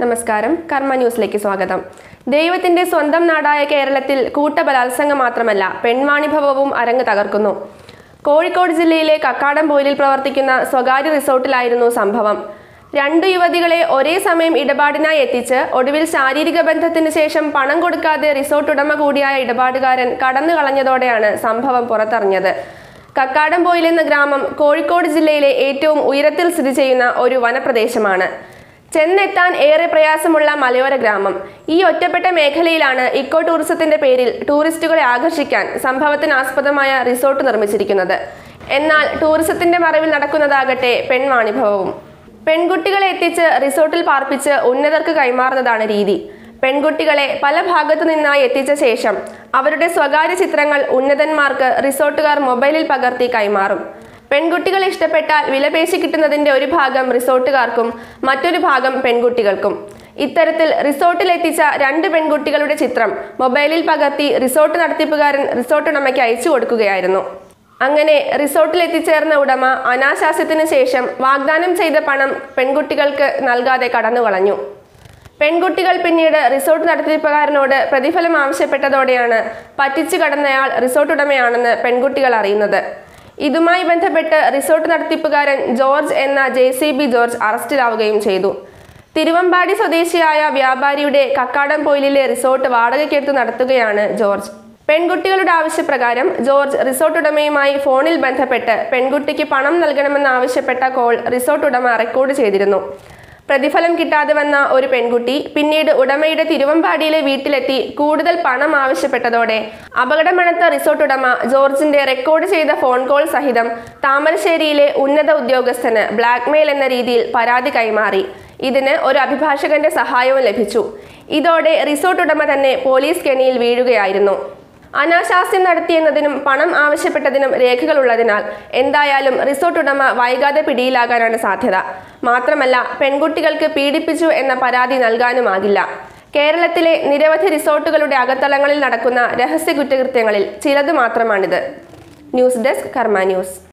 നമസ്കാരം. കർമ്മ ന്യൂസിലേക്ക് സ്വാഗതം. ദൈവത്തിന്റെ സ്വന്തം നാടായ കേരളത്തിൽ കൂട്ടബലാത്സംഗം മാത്രമല്ല പെൺവാണിഭവവും അരങ്ങ് തകർക്കുന്നു. കോഴിക്കോട് ജില്ലയിലെ കക്കാടംപൊയിലിൽ പ്രവർത്തിക്കുന്ന സ്വകാര്യ റിസോർട്ടിലായിരുന്നു സംഭവം. രണ്ടു യുവതികളെ ഒരേ സമയം ഇടപാടിനായി എത്തിച്ച് ഒടുവിൽ ശാരീരിക ബന്ധത്തിന് ശേഷം പണം കൊടുക്കാതെ റിസോർട്ട് ഉടമ കൂടിയായ ഇടപാടുകാരൻ കടന്നു കളഞ്ഞതോടെയാണ് സംഭവം പുറത്തറിഞ്ഞത്. കക്കാടംപോയിൽ എന്ന ഗ്രാമം കോഴിക്കോട് ജില്ലയിലെ ഏറ്റവും ഉയരത്തിൽ സ്ഥിതി ചെയ്യുന്ന ഒരു വനപ്രദേശമാണ്. ചെന്നെത്താൻ ഏറെ പ്രയാസമുള്ള മലയോര ഗ്രാമം. ഈ ഒറ്റപ്പെട്ട മേഖലയിലാണ് ഇക്കോ ടൂറിസത്തിന്റെ പേരിൽ ടൂറിസ്റ്റുകളെ ആകർഷിക്കാൻ സംഭവത്തിന് ആസ്പദമായ റിസോർട്ട് നിർമ്മിച്ചിരിക്കുന്നത്. എന്നാൽ ടൂറിസത്തിന്റെ മറവിൽ നടക്കുന്നതാകട്ടെ പെൺവാണിഭവവും. പെൺകുട്ടികളെ എത്തിച്ച് റിസോർട്ടിൽ പാർപ്പിച്ച് ഉന്നതർക്ക് കൈമാറുന്നതാണ് രീതി. പെൺകുട്ടികളെ പല ഭാഗത്തു നിന്നായി എത്തിച്ച ശേഷം അവരുടെ സ്വകാര്യ ചിത്രങ്ങൾ ഉന്നതന്മാർക്ക് റിസോർട്ടുകാർ മൊബൈലിൽ പകർത്തി കൈമാറും. പെൺകുട്ടികൾ ഇഷ്ടപ്പെട്ടാൽ വിലപേശി കിട്ടുന്നതിന്റെ ഒരു ഭാഗം റിസോർട്ടുകാർക്കും മറ്റൊരു ഭാഗം പെൺകുട്ടികൾക്കും. ഇത്തരത്തിൽ റിസോർട്ടിലെത്തിച്ച രണ്ട് പെൺകുട്ടികളുടെ ചിത്രം മൊബൈലിൽ പകർത്തി റിസോർട്ട് നടത്തിപ്പുകാരൻ റിസോർട്ട് ഉടമയ്ക്ക് അയച്ചു കൊടുക്കുകയായിരുന്നു. അങ്ങനെ റിസോർട്ടിൽ എത്തിച്ചേർന്ന ഉടമ അനാശാസ്യത്തിന് ശേഷം വാഗ്ദാനം ചെയ്ത പണം പെൺകുട്ടികൾക്ക് നൽകാതെ കടന്നുകളഞ്ഞു. പെൺകുട്ടികൾ പിന്നീട് റിസോർട്ട് നടത്തിപ്പുകാരനോട് പ്രതിഫലം ആവശ്യപ്പെട്ടതോടെയാണ് പറ്റിച്ചു കടന്നയാൾ റിസോർട്ട് ഉടമയാണെന്ന് പെൺകുട്ടികൾ അറിയുന്നത്. ഇതുമായി ബന്ധപ്പെട്ട് റിസോർട്ട് നടത്തിപ്പുകാരൻ ജോർജ് എന്ന ജെ സി ബി ജോർജ് അറസ്റ്റിലാവുകയും ചെയ്തു. തിരുവമ്പാടി സ്വദേശിയായ വ്യാപാരിയുടെ കക്കാടം പോയിലിലെ റിസോർട്ട് വാടകയ്ക്കെടുത്ത് നടത്തുകയാണ് ജോർജ്. പെൺകുട്ടികളുടെ ആവശ്യപ്രകാരം ജോർജ് റിസോർട്ട് ഉടമയുമായി ഫോണിൽ ബന്ധപ്പെട്ട് പെൺകുട്ടിക്ക് പണം നൽകണമെന്ന് ആവശ്യപ്പെട്ട കോൾ റിസോർട്ട് ഉടമ റെക്കോർഡ് ചെയ്തിരുന്നു. പ്രതിഫലം കിട്ടാതെ വന്ന ഒരു പെൺകുട്ടി പിന്നീട് ഉടമയുടെ തിരുവമ്പാടിയിലെ വീട്ടിലെത്തി കൂടുതൽ പണം ആവശ്യപ്പെട്ടതോടെ അപകടമണത്ത റിസോർട്ട് ഉടമ ജോർജിന്റെ റെക്കോർഡ് ചെയ്ത ഫോൺ കോൾ സഹിതം താമരശ്ശേരിയിലെ ഉന്നത ഉദ്യോഗസ്ഥന് ബ്ലാക്ക്മെയിൽ എന്ന രീതിയിൽ പരാതി കൈമാറി. ഇതിന് ഒരു അഭിഭാഷകന്റെ സഹായവും ലഭിച്ചു. ഇതോടെ റിസോർട്ട് ഉടമ തന്നെ പോലീസ് കെണിയിൽ വീഴുകയായിരുന്നു. അനാശാസ്യം നടത്തിയെന്നതിനും പണം ആവശ്യപ്പെട്ടതിനും രേഖകളുള്ളതിനാൽ എന്തായാലും റിസോർട്ട് ഉടമ വൈകാതെ പിടിയിലാകാനാണ് സാധ്യത. മാത്രമല്ല പെൺകുട്ടികൾക്ക് പീഡിപ്പിച്ചു എന്ന പരാതി നൽകാനുമാകില്ല. കേരളത്തിലെ നിരവധി റിസോർട്ടുകളുടെ അകത്തളങ്ങളിൽ നടക്കുന്ന രഹസ്യ കുറ്റകൃത്യങ്ങളിൽ ചിലത് മാത്രമാണിത്. News desk Karma News.